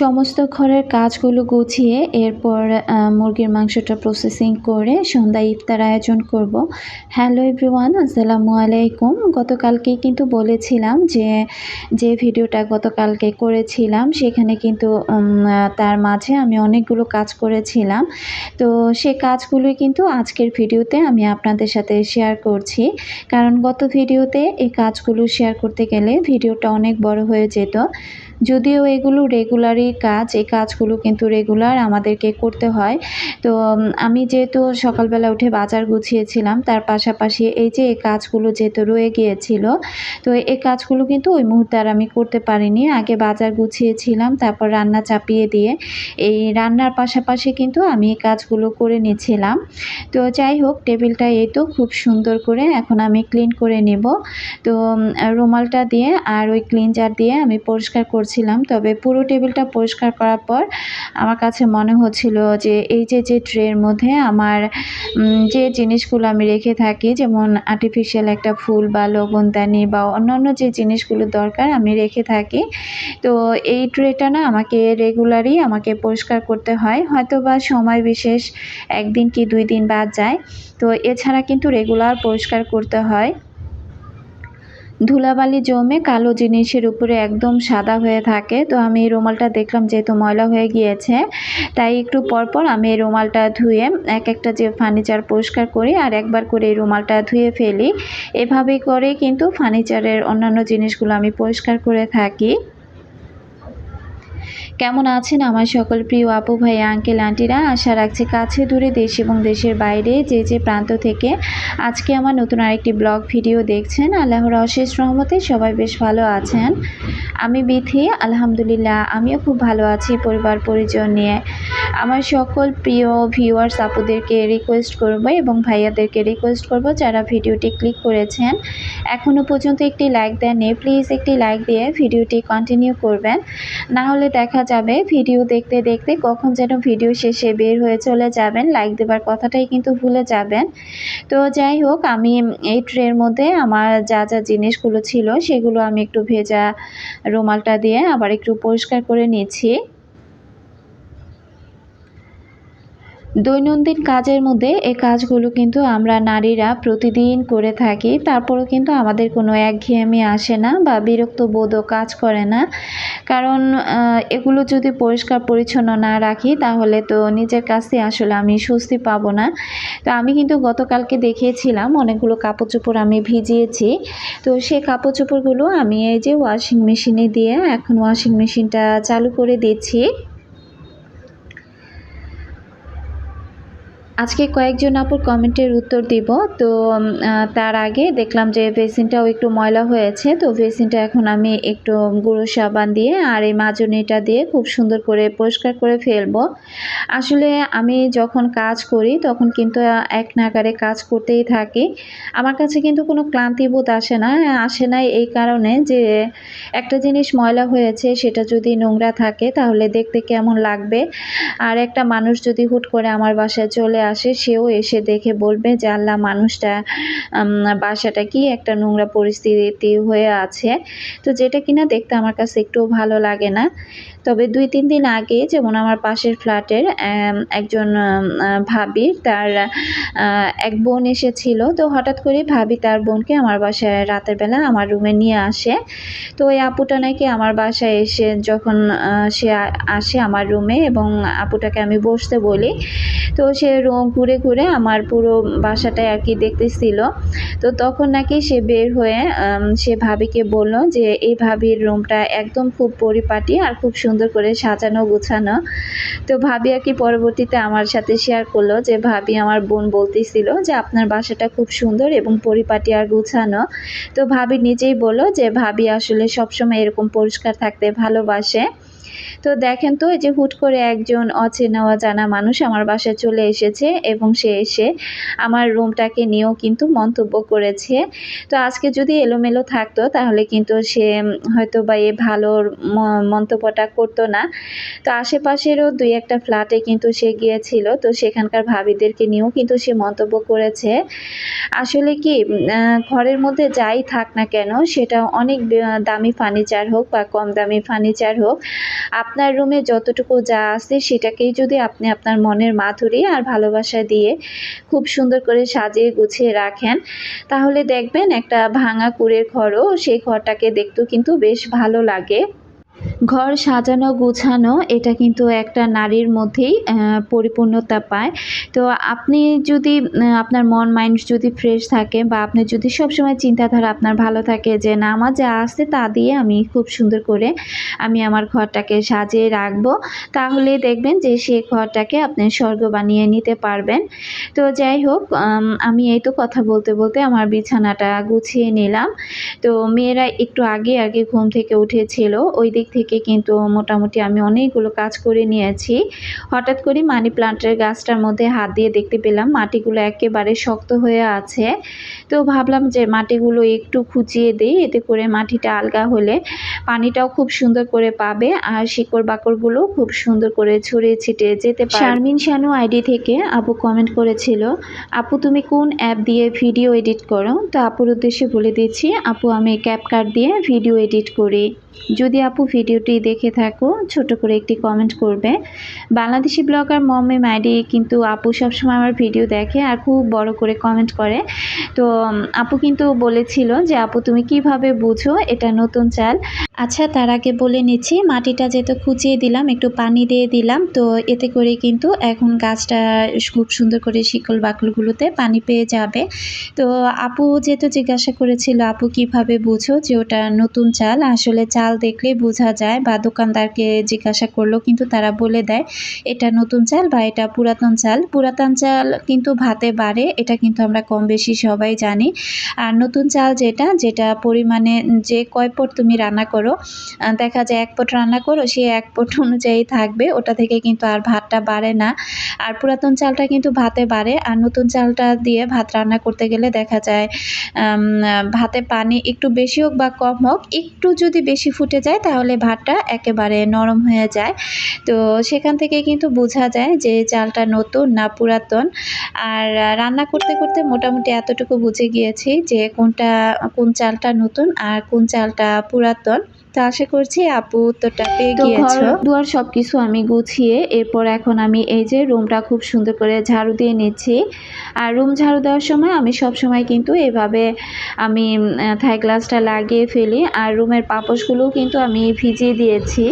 সমস্ত ঘরের কাজগুলো গুছিয়ে এরপর মুরগির মাংসটা প্রসেসিং করে সন্ধ্যায় ইফতার আয়োজন করব। হ্যালো এভরিওয়ান আসসালামু আলাইকুম। গতকালকেই কিন্তু বলেছিলাম যে যে ভিডিওটা গতকালকে করেছিলাম, সেখানে কিন্তু তার মাঝে আমি অনেকগুলো কাজ করেছিলাম। তো সে কাজগুলোই কিন্তু আজকের ভিডিওতে আমি আপনাদের সাথে শেয়ার করছি। কারণ গত ভিডিওতে এই কাজগুলো শেয়ার করতে গেলে ভিডিওটা অনেক বড় হয়ে যেত। যদিও এগুলো রেগুলারই কাজ, এই কাজগুলো কিন্তু রেগুলার আমাদেরকে করতে হয়। তো আমি যেহেতু সকালবেলা উঠে বাজার গুছিয়েছিলাম, তার পাশাপাশি এই যে এই কাজগুলো যেহেতু রয়ে গিয়েছিল, তো এই কাজগুলো কিন্তু ওই মুহূর্তে আর আমি করতে পারিনি। আগে বাজার গুছিয়েছিলাম, তারপর রান্না চাপিয়ে দিয়ে এই রান্নার পাশাপাশি কিন্তু আমি এই কাজগুলো করে নিয়েছিলাম। তো যাই হোক, টেবিলটা এই তো খুব সুন্দর করে এখন আমি ক্লিন করে নেব। তো রুমালটা দিয়ে আর ওই ক্লিনজার দিয়ে আমি পরিষ্কার করছিলাম, তবে পুরো টেবিলটা পরিষ্কার করার পর আমার কাছে মনে হচ্ছিল যে এই যে যে ট্রের মধ্যে আমার যে জিনিসগুলো আমি রেখে থাকি, যেমন আর্টিফিশিয়াল একটা ফুল বা লবণদানি বা অন্যান্য যে জিনিসগুলো দরকার আমি রেখে থাকি, তো এই ট্রেটা না আমাকে রেগুলারই আমাকে পরিষ্কার করতে হয়। হয়তো বা সময় বিশেষ একদিন কি দুই দিন বাদ যায়, তো এছাড়া কিন্তু রেগুলার পরিষ্কার করতে হয়। ধুলাবালি জমে কালো জিনিসের উপরে একদম সাদা হয়ে থাকে। তো আমি এই রুমালটা দেখলাম যেহেতু ময়লা হয়ে গিয়েছে, তাই একটু পরপর আমি এই রুমালটা ধুয়ে এক একটা যে ফার্নিচার পরিষ্কার করি আর একবার করে এই রুমালটা ধুয়ে ফেলি। এভাবেই করে কিন্তু ফার্নিচারের অন্যান্য জিনিসগুলো আমি পরিষ্কার করে থাকি। কেমন আছেন আমার সকল প্রিয় আপু ভাই, আঙ্কেল, আন্টিরা? আশা রাখছি কাছে, দূরে দেশ এবং দেশের বাইরে যে যে প্রান্ত থেকে আজকে আমার নতুন আরেকটি ব্লগ ভিডিও দেখছেন, আল্লাহর অশেষ রহমতে সবাই বেশ ভালো আছেন। আমি বিথি, আলহামদুলিল্লাহ, আমিও খুব ভালো আছি পরিবার পরিজন নিয়ে। আমার সকল প্রিয় ভিউয়ার্স আপুদেরকে রিকোয়েস্ট করব এবং ভাইয়াদেরকে রিকোয়েস্ট করব যারা ভিডিওটি ক্লিক করেছেন। এখনও পর্যন্ত একটি লাইক দেননি প্লিজ একটি লাইক দিয়ে ভিডিওটি কন্টিনিউ করবেন। না হলে দেখা যাবে ভিডিও দেখতে দেখতে কখন যেন ভিডিও শেষে বের হয়ে চলে যাবেন। লাইক দেবার কথাটাই কিন্তু ভুলে যাবেন। তো যাই হোক, আমি এই ট্রের মধ্যে আমার যা যা জিনিসগুলো ছিল, সেগুলো আমি একটু ভেজা রুমালটা দিয়ে আবার একটু পরিষ্কার করে নিচ্ছি। দৈনন্দিন কাজের মধ্যে এই কাজগুলো কিন্তু আমরা নারীরা প্রতিদিন করে থাকি। তারপরেও কিন্তু আমাদের কোনো একঘেয়েমি আসে না বা বিরক্ত বোধও কাজ করে না। কারণ এগুলো যদি পরিষ্কার পরিচ্ছন্ন না রাখি, তাহলে তো নিজের কাছে আসলে আমি স্বস্তি পাবো না। তো আমি কিন্তু গতকালকে দেখিয়েছিলাম, অনেকগুলো কাপড় চোপড় আমি ভিজিয়েছি। তো সেই কাপড় চোপড়গুলো আমি এই যে ওয়াশিং মেশিনে দিয়ে এখন ওয়াশিং মেশিনটা চালু করে দিচ্ছি। আজকে কয়েকজন আপুর কমেন্টের উত্তর দিব। তো তার আগে দেখলাম যে বেসিনটাও একটু ময়লা হয়েছে। তো বেসিনটা এখন আমি একটু গুঁড়ো সাবান দিয়ে আর এই মাজনিটা দিয়ে খুব সুন্দর করে পরিষ্কার করে ফেলব। আসলে আমি যখন কাজ করি তখন কিন্তু এক নাগারে কাজ করতেই থাকি। আমার কাছে কিন্তু কোনো ক্লান্তিবোধ আসে না আসে না এই কারণে যে একটা জিনিস ময়লা হয়েছে, সেটা যদি নোংরা থাকে তাহলে দেখতে কেমন লাগবে? আর একটা মানুষ যদি হুট করে আমার বাসায় চলে আসে, সেও এসে দেখে বলবে যে, আল্লাহ, মানুষটা বাসাটা কি একটা নোংরা পরিস্থিতি হয়ে আছে? তো যেটা কিনা দেখতে আমার কাছে একটু ভালো লাগে না। তবে দুই, তিন দিন আগে যেমন আমার পাশের ফ্ল্যাটের একজন ভাবি তার এক বোন এসেছিল। তো হঠাৎ করে ভাবি তার বোনকে আমার বাসায় রাতের বেলা আমার রুমে নিয়ে আসে। তো ওই আপুটা নাকি আমার বাসায় এসে যখন সে আসে আমার রুমে এবং আপুটাকে আমি বসতে বলি, তো সে রুম ঘুরে ঘুরে আমার পুরো বাসাটাই আর কি দেখতেছিল। তো তখন নাকি সে বের হয়ে সে ভাবিকে বলল যে, এই ভাবির রুমটা একদম খুব পরিপাটি আর খুব সুন্দর করে সাজানো, গুছানো। তো ভাবি আর কি পরবর্তীতে আমার সাথে শেয়ার করল যে, ভাবি, আমার বোন বলতেছিল যে, আপনার বাসাটা খুব সুন্দর এবং পরিপাটি আর গুছানো। তো ভাবি নিজেই বলল যে, ভাবি আসলে সবসময় এরকম পরিষ্কার থাকতে ভালোবাসে। তো দেখেন তো, এই যে হুট করে একজন অচেনা অজানা মানুষ আমার বাসায় চলে এসেছে এবং সে এসে আমার রুমটাকে নিয়েও কিন্তু মন্তব্য করেছে। তো আজকে যদি এলোমেলো থাকতো, তাহলে কিন্তু সে হয়তো বা এ ভালো মন্তব্যটা করতো না। তো আশেপাশেরও দুই একটা ফ্ল্যাটে কিন্তু সে গিয়েছিল, তো সেখানকার ভাবিদেরকে নিয়েও কিন্তু সে মন্তব্য করেছে। আসলে কি ঘরের মধ্যে যাই থাক না কেন, সেটা অনেক দামি ফার্নিচার হোক বা কম দামি ফার্নিচার হোক আপনার রুমে যতটুকু যা আছে সেটাকেই যদি আপনি আপনার মনের মাধুরী আর ভালোবাসা দিয়ে খুব সুন্দর করে সাজিয়ে গুছিয়ে রাখেন, তাহলে দেখবেন একটা ভাঙা কুড়ের ঘরও সেই ঘরটাকে দেখতেও কিন্তু বেশ ভালো লাগে। ঘর সাজানো, গুছানো, এটা কিন্তু একটা নারীর মধ্যেই পরিপূর্ণতা পায়। তো আপনি যদি আপনার মন, মাইন্ড যদি ফ্রেশ থাকে বা আপনি যদি সবসময় চিন্তাধারা আপনার ভালো থাকে যে না, আমার যা আছে তা দিয়ে আমি খুব সুন্দর করে আমি আমার ঘরটাকে সাজিয়ে রাখব, তাহলে দেখবেন যে সেই ঘরটাকে আপনি স্বর্গ বানিয়ে নিতে পারবেন। তো যাই হোক, আমি এই তো কথা বলতে বলতে আমার বিছানাটা গুছিয়ে নিলাম। তো মেয়েরা একটু আগে আগে ঘুম থেকে উঠেছিল ওই দিক থেকে কিন্তু মোটামুটি আমি অনেকগুলো কাজ করে নিয়েছি। হঠাৎ করে মানি প্লান্টের গাছটার মধ্যে হাত দিয়ে দেখতে পেলাম মাটিগুলো একেবারে শক্ত হয়ে আছে। তো ভাবলাম যে মাটিগুলো একটু খুঁচিয়ে দিই, এতে করে মাটিটা আলগা হলে পানিটাও খুব সুন্দর করে পাবে আর শিকড় বাকড়গুলো খুব সুন্দর করে ছড়িয়ে ছিটিয়ে যেতে পারে শারমিন শানু আইডি থেকে আপু কমেন্ট করেছিল, আপু, তুমি কোন অ্যাপ দিয়ে ভিডিও এডিট করো? তো আপুর উদ্দেশ্যে বলে দিচ্ছি আপু, আমি ক্যাপকাট দিয়ে ভিডিও এডিট করি। যদি আপু ভিডিওটি দেখে থাকো, ছোট করে একটি কমেন্ট করবে। বাংলাদেশি ব্লগার মমে মাইডি কিন্তু আপু সবসময় আমার ভিডিও দেখে আর খুব বড় করে কমেন্ট করে। তো আপু কিন্তু বলেছিল যে, আপু, তুমি কীভাবে বুঝো এটা নতুন চাল? আচ্ছা তার আগে বলে নিচ্ছি, মাটিটা যেহেতু খুঁচিয়ে দিলাম, একটু পানি দিয়ে দিলাম, তো এতে করে কিন্তু এখন গাছটা খুব সুন্দর করে শিকল বাকলগুলোতে পানি পেয়ে যাবে। তো, আপু যেহেতু জিজ্ঞাসা করেছিল, আপু, কীভাবে বুঝো যে ওটা নতুন চাল? আসলে চাল দেখলে বোঝা যায় বা দোকানদারকে জিজ্ঞাসা করলেও কিন্তু তারা বলে দেয়, এটা নতুন চাল বা এটা পুরাতন চাল পুরাতন চাল কিন্তু ভাতে বাড়ে, এটা কিন্তু আমরা কম বেশি সবাই জানি। আর নতুন চাল যেটা যেটা পরিমাণে যে কয় পট তুমি রান্না করো দেখা যায় এক পট রান্না করো, সে এক পট অনুযায়ী থাকবে, ওটা থেকে কিন্তু আর ভাতটা বাড়ে না। আর পুরাতন চালটা কিন্তু ভাতে বাড়ে, আর নতুন চালটা দিয়ে ভাত রান্না করতে গেলে দেখা যায় ভাতে পানি একটু বেশি হোক বা কম হোক, একটু যদি বেশি ফুটে যায়, তাহলে ভাতটা একেবারে নরম হয়ে যায়। তো সেখান থেকে কিন্তু বোঝা যায় যে চালটা নতুন না পুরাতন। আর রান্না করতে করতে মোটামুটি এতটুকু বুঝে গিয়েছি যে কোনটা, কোন চালটা নতুন আর কোন চালটা পুরাতন। তো আশা করছি আপু উত্তরটা পেয়ে গিয়েছো। দুয়ার সব কিছু আমি গুছিয়ে এরপর এখন আমি এই যে রুমটা খুব সুন্দর করে ঝাড়ু দিয়ে নিচ্ছি। আর রুম ঝাড়ু দেওয়ার সময় আমি সব সময় কিন্তু এভাবে আমি থাই গ্লাসটা লাগিয়ে ফেলি। আর রুমের পাপোশগুলোও কিন্তু আমি ভিজিয়ে দিয়েছি।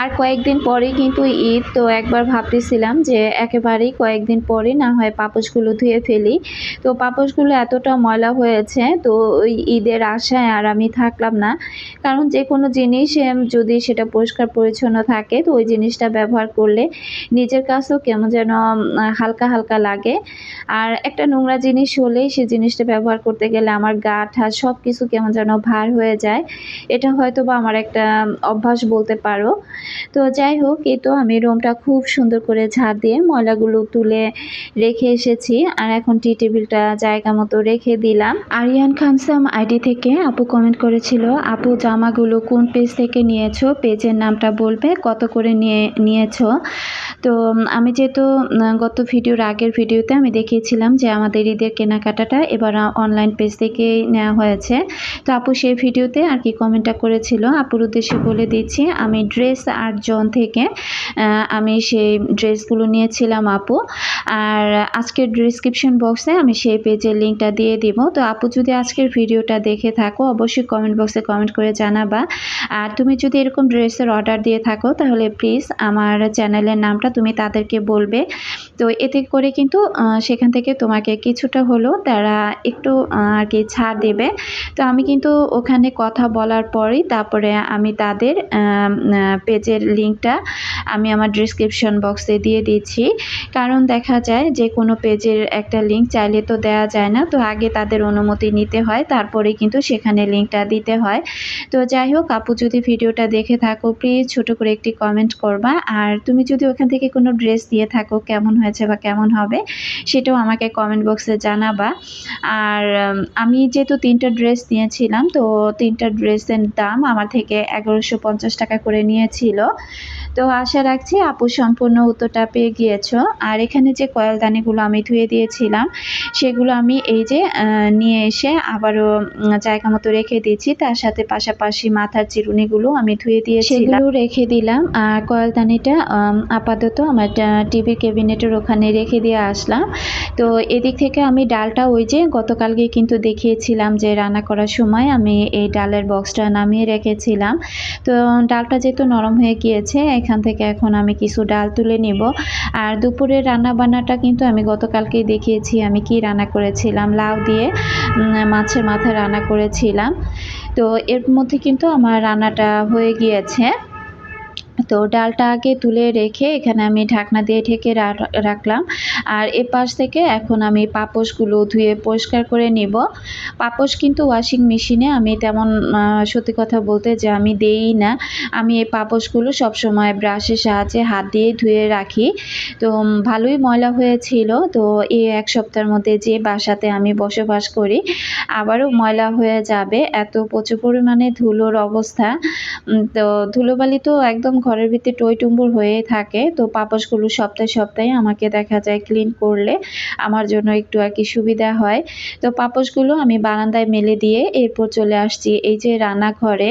আর কয়েকদিন পরেই কিন্তু ঈদ, তো একবার ভাবতেছিলাম যে একেবারেই কয়েকদিন পরে না হয় পাপোশগুলো ধুয়ে ফেলি। তো পাপোশগুলো এতটা ময়লা হয়েছে, তো ওই ঈদের আশায় আর আমি থাকলাম না। কারণ যে কোনো জিনিস যদি সেটা পরিষ্কার পরিচ্ছন্ন থাকে, তো ওই জিনিসটা ব্যবহার করলে নিজের কাছেও কেমন যেন হালকা হালকা লাগে। আর একটা নোংরা জিনিস হলেই সে জিনিসটা ব্যবহার করতে গেলে আমার গা ঠা সব কিছু কেমন যেন ভার হয়ে যায়। এটা হয়তো বা আমার একটা অভ্যাস বলতে পারো। তো যাই হোক, এই তো আমি রুমটা খুব সুন্দর করে ঝাড় দিয়ে ময়লাগুলো তুলে রেখে এসেছি। আর এখন টি টেবিলটা জায়গা মতো রেখে দিলাম। আরিয়ান খানসাম আইডি থেকে আপু কমেন্ট করেছিল, আপু, জামাগুলো কোন পেজ থেকে নিয়েছো? পেজের নামটা বলবে, কত করে নিয়ে, নিয়েছো? তো আমি যেহেতু গত ভিডিওর আগের ভিডিওতে আমি দেখিয়েছিলাম যে আমাদের ঈদের কেনাকাটাটা এবার অনলাইন পেজ থেকেই নেওয়া হয়েছে। তো আপু সেই ভিডিওতে আর কি কমেন্টটা করেছিল। আপুর উদ্দেশ্যে বলে দিচ্ছি, আমি ড্রেস আট জন থেকে আমি সেই ড্রেসগুলো নিয়েছিলাম আপু। আর আজকের ডিসক্রিপশন বক্সে আমি সেই পেজের লিঙ্কটা দিয়ে দিব। তো আপু, যদি আজকের ভিডিওটা দেখে থাকো, অবশ্যই কমেন্ট বক্সে কমেন্ট করে জানাবা। আর তুমি যদি এরকম ড্রেসের অর্ডার দিয়ে থাকো, তাহলে প্লিজ আমার চ্যানেলের নামটা তুমি তাদেরকে বলবে। তো এতে করে কিন্তু সেখান থেকে তোমাকে কিছুটা হলেও তারা একটু আর কি ছাড় দেবে। তো আমি কিন্তু ওখানে কথা বলার পরেই তারপরে আমি তাদের পেজের লিঙ্কটা আমি আমার ডিসক্রিপশন বক্সে দিয়ে দিচ্ছি। কারণ দেখা যায় যে কোনো পেজের একটা লিঙ্ক চাইলে তো দেওয়া যায় না, তো আগে তাদের অনুমতি নিতে হয়, তারপরে কিন্তু সেখানে লিঙ্কটা দিতে হয়। তো যাই হোক, আপু যদি ভিডিওটা দেখে থাকো প্লিজ ছোট করে একটি কমেন্ট করবা। আর তুমি যদি ওখান থেকে কোনো ড্রেস দিয়ে থাকো, কেমন হয়েছে বা কেমন হবে, সেটাও আমাকে কমেন্ট বক্সে জানাবা। আর আমি যেহেতু তিনটা ড্রেস নিয়েছিলাম, তো তিনটা ড্রেসের দাম আমার থেকে এগারোশো টাকা করে নিয়েছিল। ছিল তো আশা রাখছি আপু সম্পূর্ণ উত্তরটা পেয়ে গিয়েছো। আর এখানে যে কয়েলদানিগুলো আমি ধুয়ে দিয়েছিলাম, সেগুলো আমি এই যে নিয়ে এসে আবারও জায়গা মতো রেখে দিয়েছি। তার সাথে পাশাপাশি মাথার চিরুনিগুলো আমি ধুয়ে দিয়ে সেগুলো রেখে দিলাম। আর কয়েলদানিটা আপাতত আমার টিভির ক্যাবিনেটের ওখানে রেখে দিয়ে আসলাম। তো এদিক থেকে আমি ডালটা ওই যে গতকালকে কিন্তু দেখিয়েছিলাম যে রান্না করার সময় আমি এই ডালের বক্সটা নামিয়ে রেখেছিলাম। তো ডালটা যেহেতু নরম হয়ে গিয়েছে এখান থেকে এখন আমি কিছু ডাল তুলে নিব। আর দুপুরে রান্না বান্নাটা কিন্তু আমি গতকালকেই দেখিয়েছি, আমি কি রান্না করেছিলাম, লাউ দিয়ে মাছের মাথা রান্না করেছিলাম। তো এর মধ্যে কিন্তু আমার রান্নাটা হয়ে গিয়েছে। তো ডালটা আগে তুলে রেখে এখানে আমি ঢাকনা দিয়ে ঢেকে রাখলাম। আর এ পাশ থেকে এখন আমি পাপোশগুলো ধুয়ে পরিষ্কার করে নিব। পাপোশ কিন্তু ওয়াশিং মেশিনে আমি তেমন সত্যি কথা বলতে যে আমি দেই না। আমি এই পাপোশগুলো সবসময় ব্রাশের সাহায্যে হাত দিয়ে ধুয়ে রাখি। তো ভালোই ময়লা হয়েছিল। তো, এই এক সপ্তাহের মধ্যে যে বাসাতে আমি বসবাস করি, আবারও ময়লা হয়ে যাবে। এত প্রচুর পরিমাণে ধুলোর অবস্থা। তো, ধুলোবালি তো একদম ঘরের ভিতরে টই টুম্বুর হয়ে থাকে, তো পাপসগুলো সপ্তাহে সপ্তাহে আমাকে দেখা যায় ক্লিন করলে আমার জন্য একটু আর কি সুবিধা হয়। তো পাপসগুলো আমি বারান্দায় মেলে দিয়ে এরপর চলে আসছি এই যে রান্নাঘরে।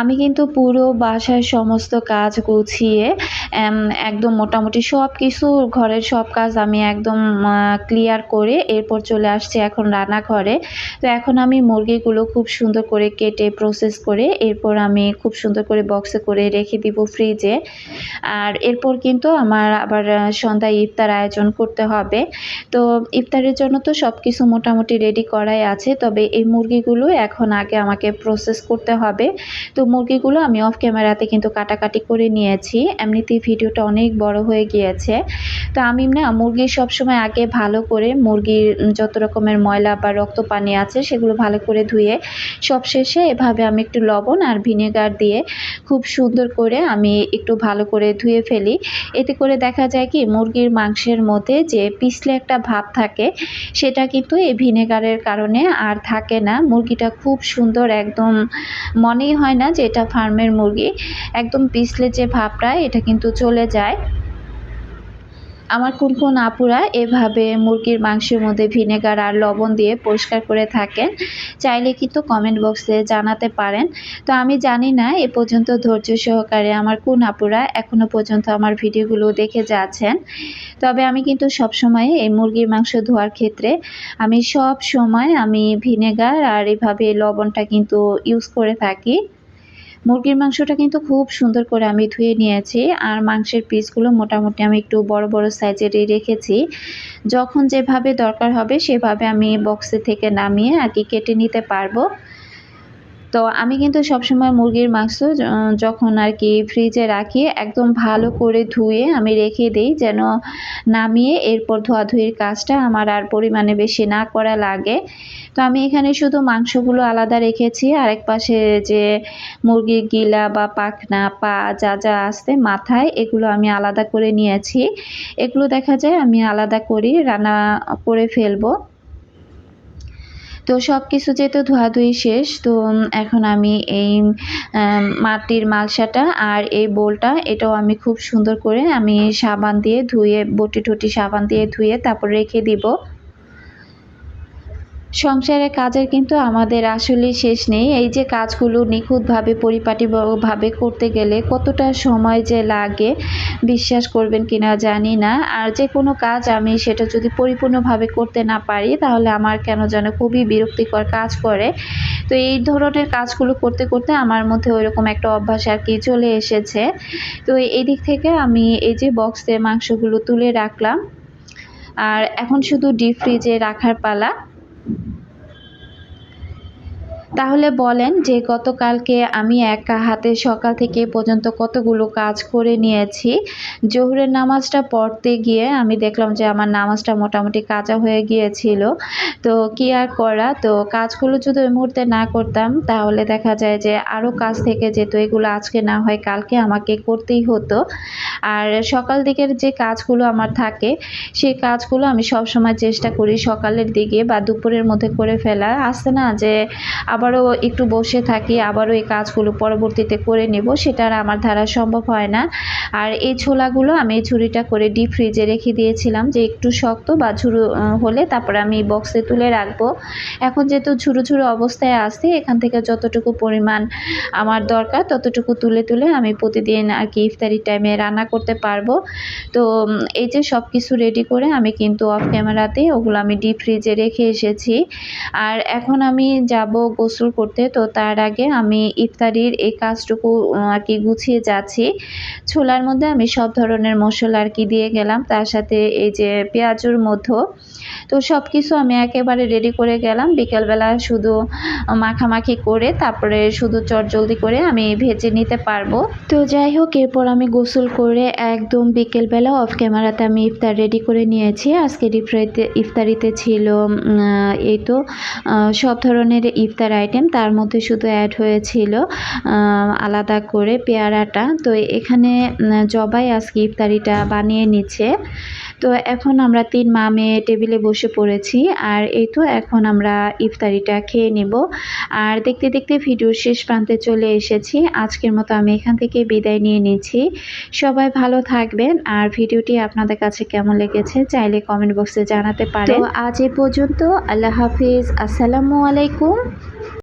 আমি কিন্তু পুরো বাসার সমস্ত কাজ গুছিয়ে একদম মোটামুটি সব কিছু ঘরের সব কাজ আমি একদম ক্লিয়ার করে এরপর চলে আসছি এখন রান্নাঘরে। তো এখন আমি মুরগিগুলো খুব সুন্দর করে কেটে প্রসেস করে এরপর আমি খুব সুন্দর করে বক্সে করে রেখে দিব ফ্রিজে আর এরপর কিন্তু আমার আবার সন্ধ্যায় ইফতার আয়োজন করতে হবে। তো ইফতারের জন্য তো সব কিছু মোটামুটি রেডি করাই আছে, তবে এই মুরগিগুলো এখন আগে আমাকে প্রসেস করতে হবে। তো মুরগিগুলো আমি অফ ক্যামেরাতে কিন্তু কাটাকাটি করে নিয়েছি। এমনিতেই ভিডিওটা অনেক বড় হয়ে গিয়েছে। তো আমি না মুরগি সবসময় আগে ভালো করে মুরগির যত রকমের ময়লা বা রক্ত পানি আছে সেগুলো ভালো করে ধুয়ে সব শেষে এভাবে আমি একটু লবণ আর ভিনেগার দিয়ে খুব সুন্দর করে আমি একটু ভালো করে ধুয়ে ফেলি। এতে করে দেখা যায় কি মুরগির মাংসের মধ্যে যে পিছলে একটা ভাব থাকে সেটা কিন্তু এই ভিনেগারের কারণে আর থাকে না। মুরগিটা খুব সুন্দর একদম মনেই হয় না যে এটা ফার্মের মুরগি। একদম পিছলে যে ভাবটা, এটা কিন্তু চলে যায়। আমার কোন কোন আপুরা এভাবে মুরগির মাংসের মধ্যে ভিনেগার আর লবণ দিয়ে পরিষ্কার করে থাকেন। চাইলে কিন্তু কমেন্ট বক্সে জানাতে পারেন। তো আমি জানি না, এ পর্যন্ত ধৈর্য সহকারে আমার কোন আপুরা এখনও পর্যন্ত আমার ভিডিওগুলো দেখে যাচ্ছেন। তবে আমি কিন্তু সব সময় এই মুরগির মাংস ধোয়ার ক্ষেত্রে আমি সব সময় আমি ভিনেগার আর এভাবে লবণটা কিন্তু ইউজ করে থাকি। মুরগির মাংসটা কিন্তু খুব সুন্দর করে আমি ধুয়ে নিয়েছি, আর মাংসের পিসগুলো মোটামুটি আমি একটু বড় বড় সাইজেরই রেখেছি। যখন যেভাবে দরকার হবে সেভাবে আমি বক্সে থেকে নামিয়ে আর কি কেটে নিতে পারব। তো আমি কিন্তু সবসময় মুরগির মাংস যখন আর কি ফ্রিজে রাখি, একদম ভালো করে ধুয়ে আমি রেখে দিই যেন নামিয়ে এরপর ধোয়াধুয়ির কাজটা আমার আর পরিমাণে বেশি না করা লাগে। তো আমি এখানে শুধু মাংসগুলো আলাদা রেখেছি, আরেক পাশে যে মুরগির গিলা বা পাখনা পা যা যা আসতে মাথায়, এগুলো আমি আলাদা করে নিয়েছি। এগুলো দেখা যায় আমি আলাদা করি, রান্না করে ফেলব। তো সব কিছু যেহেতু ধোয়াধুয়ি শেষ, তো এখন আমি এই মাটির মালসাটা আর এই বোলটা এটাও আমি খুব সুন্দর করে আমি সাবান দিয়ে ধুয়ে, বটি টটি সাবান দিয়ে ধুয়ে তারপর রেখে দিব। সংসারের কাজের কিন্তু আমাদের আসলে শেষ নেই। এই যে কাজগুলো নিখুঁতভাবে, পরিপাটিভাবে করতে গেলে কতটা সময় যে লাগে, বিশ্বাস করবেন কিনা জানি না। আর যে কোনো কাজ আমি সেটা যদি পরিপূর্ণভাবে করতে না পারি, তাহলে আমার কেন যেন খুবই বিরক্তিকর কাজ করে। তো এই ধরনের কাজগুলো করতে করতে আমার মধ্যে ওই রকম একটা অভ্যাস আর কি চলে এসেছে। তো এই দিক থেকে আমি এই যে বক্সে মাংসগুলো তুলে রাখলাম। আর এখন শুধু ডিপ ফ্রিজে রাখার পালা। Thank you. তাহলে বলেন যে গতকালকে আমি একা হাতে সকাল থেকে পর্যন্ত কতগুলো কাজ করে নিয়েছি। জোহরের নামাজটা পড়তে গিয়ে আমি দেখলাম যে আমার নামাজটা মোটামুটি কাজা হয়ে গিয়েছিল। তো কি আর করা? তো কাজগুলো যদি ওই মুহূর্তে না করতাম, তাহলে দেখা যায় যে আরও কাজ থেকে যেত। এগুলো আজকে না হয়, কালকে আমাকে করতেই হতো। আর সকাল দিকের যে কাজগুলো আমার থাকে, সেই কাজগুলো আমি সব সময় চেষ্টা করি সকালের দিকে বা দুপুরের মধ্যে করে ফেলা। আসছে না যে আবারও একটু বসে থাকি, আবারও এই কাজগুলো পরবর্তীতে করে নেব, সেটা আর আমার দ্বারা সম্ভব হয় না। আর এই ছোলাগুলো আমি ঝুড়িটা করে ডিপ ফ্রিজে রেখে দিয়েছিলাম যে একটু শক্ত বা ঝুরু হলে তারপরে আমি বক্সে তুলে রাখব। এখন যেহেতু ঝুরু ঝুরু অবস্থায় আছে, এখান থেকে যতটুকু পরিমাণ আমার দরকার ততটুকু তুলে তুলে আমি প্রতিদিন আর কি ইফতারি টাইমে রান্না করতে পারব। তো এই যে সব কিছু রেডি করে আমি কিন্তু অফ ক্যামেরাতে ওগুলো আমি ডিপ ফ্রিজে রেখে এসেছি। আর এখন আমি যাব গোসল করতে। তো তার আগে আমি ইফতারির এই কাজটুকু আর কি গুছিয়ে যাচ্ছি। ছোলার মধ্যে আমি সব ধরনের মশলা আর কি দিয়ে গেলাম। তার সাথে এই যে পেঁয়াজুর মধ্যে, তো সব কিছু আমি একেবারে রেডি করে গেলাম। বিকেলবেলা শুধু মাখামাখি করে, তারপরে শুধু চটজলদি করে আমি ভেজে নিতে পারব। তো যাই হোক, এরপর আমি গোসল করে একদম বিকেলবেলা অফ ক্যামেরাতে আমি ইফতার রেডি করে নিয়েছি। আজকের ইফতারিতে ইফতারিতে ছিল এই তো সব ধরনের ইফতার আইটেম তার মধ্যে শুধু অ্যাড হয়েছিল আলাদা করে পেয়ারাটা। তো এখানে জবাই আজকে ইফতারিটা বানিয়ে নিচ্ছে। তো এখন আমরা তিন মা মেয়ে টেবিলে বসে পড়েছি, আর এই তো এখন আমরা ইফতারিটা খেয়ে নিব। আর দেখতে দেখতে ভিডিওর শেষ প্রান্তে চলে এসেছি। আজকের মতো আমি এখান থেকে বিদায় নিয়ে নিচ্ছি। সবাই ভালো থাকবেন, আর ভিডিওটি আপনাদের কাছে কেমন লেগেছে চাইলে কমেন্ট বক্সে জানাতে পারেন। আজ এ পর্যন্ত, আল্লাহ হাফিজ। আসসালামু আলাইকুম।